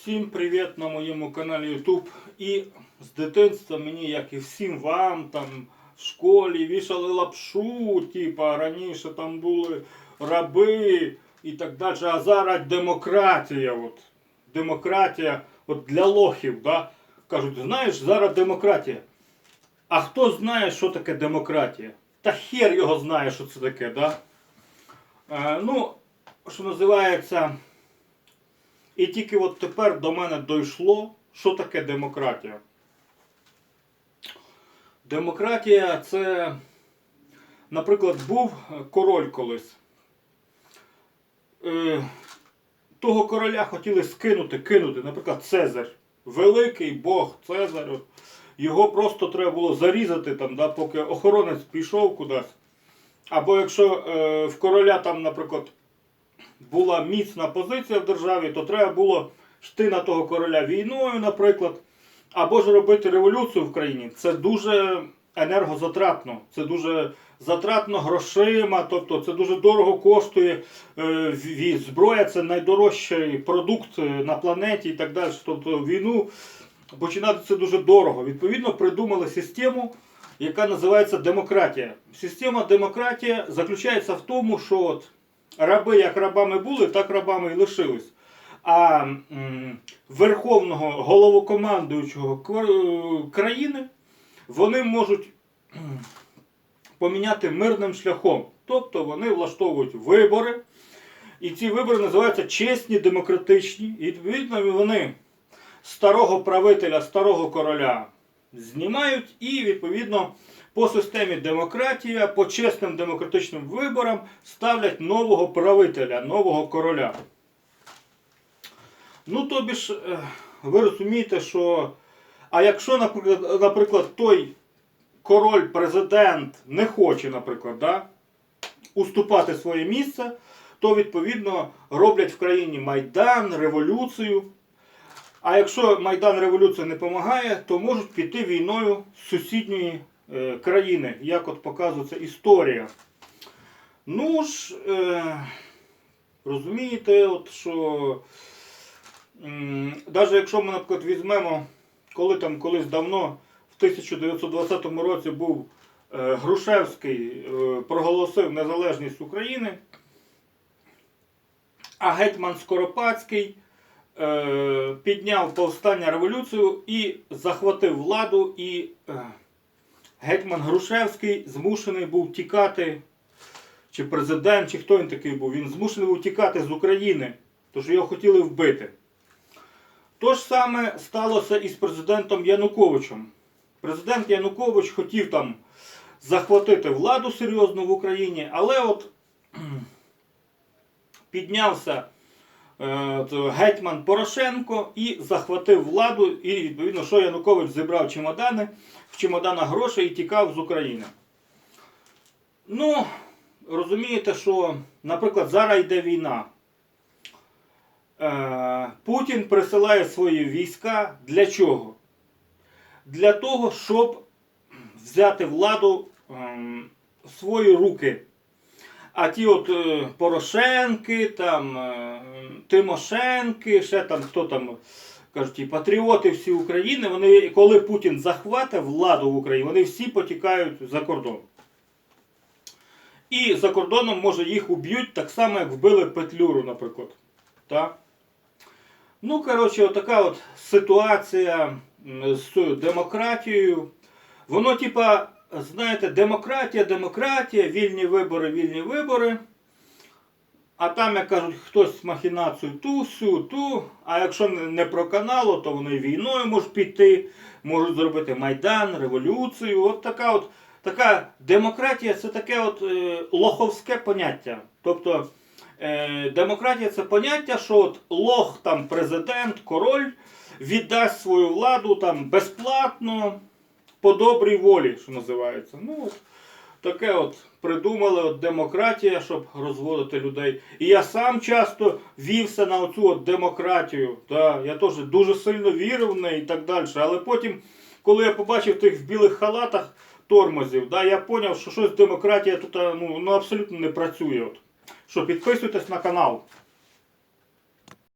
Всім привіт на моєму каналі YouTube. І з дитинства мені, як і всім вам, там в школі вішали лапшу, типа раніше там були раби і так далі. А зараз демократія. От. Демократія от для лохів. Да? Кажуть, знаєш, зараз демократія. А хто знає, що таке демократія? Та хер його знає, що це таке, да? Е, ну, що називається. І тільки от тепер до мене дійшло, що таке демократія. Демократія це, наприклад, був король колись. Е, того короля хотіли скинути, кинути, наприклад, Цезар. Великий Бог Цезар. Його просто треба було зарізати, там, да, поки охоронець пішов кудись. Або якщо е, в короля там, наприклад, була міцна позиція в державі, то треба було йти на того короля війною, наприклад, або ж робити революцію в країні. Це дуже енергозатратно, це дуже затратно грошима, тобто це дуже дорого коштує. Е, Зброя це найдорожчий продукт е, на планеті і так далі. Тобто війну починати це дуже дорого. Відповідно, придумали систему, яка називається демократія. Система демократія заключається в тому, що от раби як рабами були, так рабами і лишились. А верховного головокомандуючого е, країни вони можуть поміняти мирним шляхом. Тобто вони влаштовують вибори. І ці вибори називаються чесні, демократичні. І відповідно вони старого правителя, старого короля знімають і відповідно по системі демократія, по чесним демократичним виборам ставлять нового правителя, нового короля. Ну, тобі ж, е, ви розумієте, що. А якщо, наприклад, наприклад той король, президент не хоче, наприклад, да, уступати своє місце, то відповідно роблять в країні Майдан, революцію. А якщо Майдан революція не допомагає, то можуть піти війною з сусідньої країни, як от показується історія. Ну ж, е, розумієте, от що навіть якщо ми, наприклад, візьмемо, коли там колись давно, в 1920 році був е, Грушевський, е, проголосив незалежність України, а гетьман Скоропадський е, підняв повстання революцію і захватив владу, і е, гетьман Грушевський змушений був тікати, чи президент, чи хто він такий був, він змушений був тікати з України, тож його хотіли вбити. То ж саме сталося і з президентом Януковичем. Президент Янукович хотів там захватити владу серйозно в Україні, але от піднявся гетьман Порошенко і захватив владу. І відповідно, що Янукович зібрав чемодани, в чемоданах грошей і тікав з України. Ну, розумієте, що, наприклад, зараз йде війна. Е, Путін присилає свої війська для чого? Для того, щоб взяти владу ем, в свої руки. А ті от е, Порошенки, там, е, Тимошенки, ще там хто там кажуть, і патріоти всі України, вони, коли Путін захватить владу в Україні, вони всі потікають за кордон. І за кордоном, може, їх уб'ють так само, як вбили Петлюру, наприклад. Так? Ну, коротше, отака от ситуація з демократією. Воно, типа, знаєте, демократія, демократія, вільні вибори, вільні вибори. А там, як кажуть, хтось махінацію ту, сю, ту. А якщо не не проканало, то вони війною можуть піти, можуть зробити майдан, революцію. От така от така демократія це таке от е, лоховське поняття. Тобто е, демократія це поняття, що от лох, там президент, король віддасть свою владу там безплатно, по добрій волі, що називається. Ну, от, таке от придумали от демократія, щоб розводити людей. І я сам часто вівся на оцю от демократію. Та, я теж дуже сильно вірив в неї і так далі. Але потім, коли я побачив тих в білих халатах тормозів, да, я зрозумів, що щось демократія тут ну, ну, абсолютно не працює. От. Що, підписуйтесь на канал.